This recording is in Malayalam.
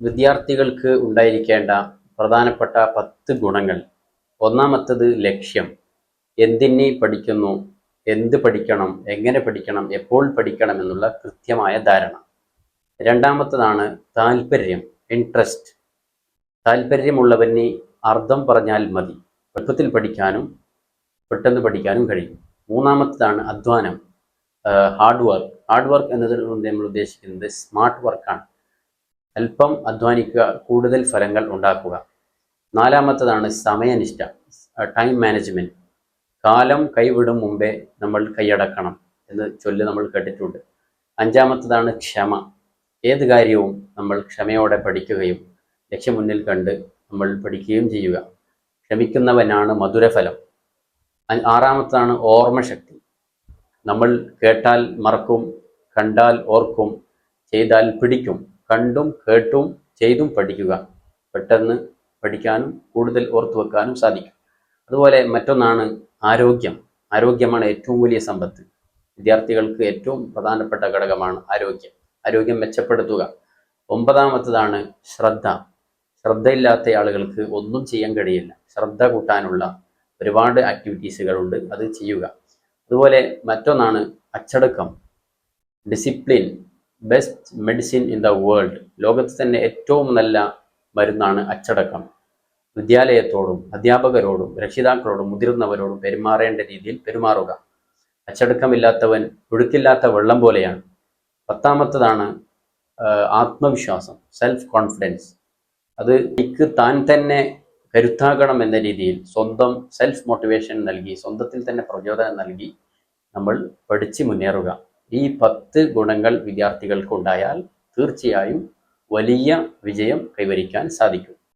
വിദ്യാർത്ഥികൾക്ക് ഉണ്ടായിരിക്കേണ്ട പ്രധാനപ്പെട്ട പത്ത് ഗുണങ്ങൾ. ഒന്നാമത്തത് ലക്ഷ്യം. എന്തിനെ പഠിക്കുന്നു എന്ത് പഠിക്കണം എങ്ങനെ പഠിക്കണം എപ്പോൾ പഠിക്കണം എന്നുള്ള കൃത്യമായ ധാരണ. രണ്ടാമത്തതാണ് താല്പര്യം ഇൻട്രസ്റ്റ് താല്പര്യമുള്ളവന് അർത്ഥം പറഞ്ഞാൽ മതി. എളുപ്പത്തിൽ പഠിക്കാനും പെട്ടെന്ന് പഠിക്കാനും കഴിയും. മൂന്നാമത്തതാണ് അധ്വാനം. ഹാർഡ് വർക്ക് ഹാർഡ് വർക്ക് എന്നതുകൊണ്ട് നമ്മൾ ഉദ്ദേശിക്കുന്നത് സ്മാർട്ട് വർക്കാണ് അല്പം അധ്വാനിക്കുക കൂടുതൽ ഫലങ്ങൾ ഉണ്ടാക്കുക. നാലാമത്തതാണ് സമയനിഷ്ഠ ടൈം മാനേജ്മെന്റ് കാലം കൈവിടും മുമ്പേ നമ്മൾ കൈയടക്കണം എന്ന് ചൊല്ല് നമ്മൾ കേട്ടിട്ടുണ്ട്. അഞ്ചാമത്തതാണ് ക്ഷമ. ഏത് കാര്യവും നമ്മൾ ക്ഷമയോടെ പഠിക്കുകയും ലക്ഷ്യം മുന്നിൽ കണ്ട് നമ്മൾ പഠിക്കുകയും ചെയ്യുക. ക്ഷമിക്കുന്നവനാണ് മധുരഫലം. ആറാമത്തതാണ് ഓർമ്മശക്തി. നമ്മൾ കേട്ടാൽ മറക്കും കണ്ടാൽ ഓർക്കും ചെയ്താൽ പിടിക്കും. കണ്ടും കേട്ടും ചെയ്തും പഠിക്കുക. പെട്ടെന്ന് പഠിക്കാനും കൂടുതൽ ഓർത്തു വെക്കാനും സാധിക്കും. അതുപോലെ മറ്റൊന്നാണ് ആരോഗ്യം. ആരോഗ്യമാണ് ഏറ്റവും വലിയ സമ്പത്ത്. വിദ്യാർത്ഥികൾക്ക് ഏറ്റവും പ്രധാനപ്പെട്ട ഘടകമാണ് ആരോഗ്യം. ആരോഗ്യം മെച്ചപ്പെടുത്തുക. ഒമ്പതാമത്തതാണ് ശ്രദ്ധ. ശ്രദ്ധയില്ലാത്ത ആളുകൾക്ക് ഒന്നും ചെയ്യാൻ കഴിയില്ല. ശ്രദ്ധ കൂട്ടാനുള്ള ഒരുപാട് ആക്ടിവിറ്റീസുകളുണ്ട്. അത് ചെയ്യുക. അതുപോലെ മറ്റൊന്നാണ് അച്ചടക്കം. Discipline. Best medicine in the world ലോകത്ത് തന്നെ ഏറ്റവും നല്ല മരുന്നാണ് അച്ചടക്കം. വിദ്യാലയത്തോടും അധ്യാപകരോടും രക്ഷിതാക്കളോടും മുതിർന്നവരോടും പെരുമാറേണ്ട രീതിയിൽ പെരുമാറുക. അച്ചടക്കമില്ലാത്തവൻ ഒഴുക്കില്ലാത്ത വെള്ളം പോലെയാണ്. പത്താമത്തതാണ് ആത്മവിശ്വാസം സെൽഫ് കോൺഫിഡൻസ് അത് എനിക്ക് താൻ തന്നെ കരുത്താകണം എന്ന രീതിയിൽ സ്വന്തം സെൽഫ് മോട്ടിവേഷൻ നൽകി സ്വന്തത്തിൽ തന്നെ പ്രചോദനം നൽകി നമ്മൾ പഠിച്ച് മുന്നേറുക. ഈ പത്ത് ഗുണങ്ങൾ വിദ്യാർത്ഥികൾക്ക് ഉണ്ടായാൽ തീർച്ചയായും വലിയ വിജയം കൈവരിക്കാൻ സാധിക്കും.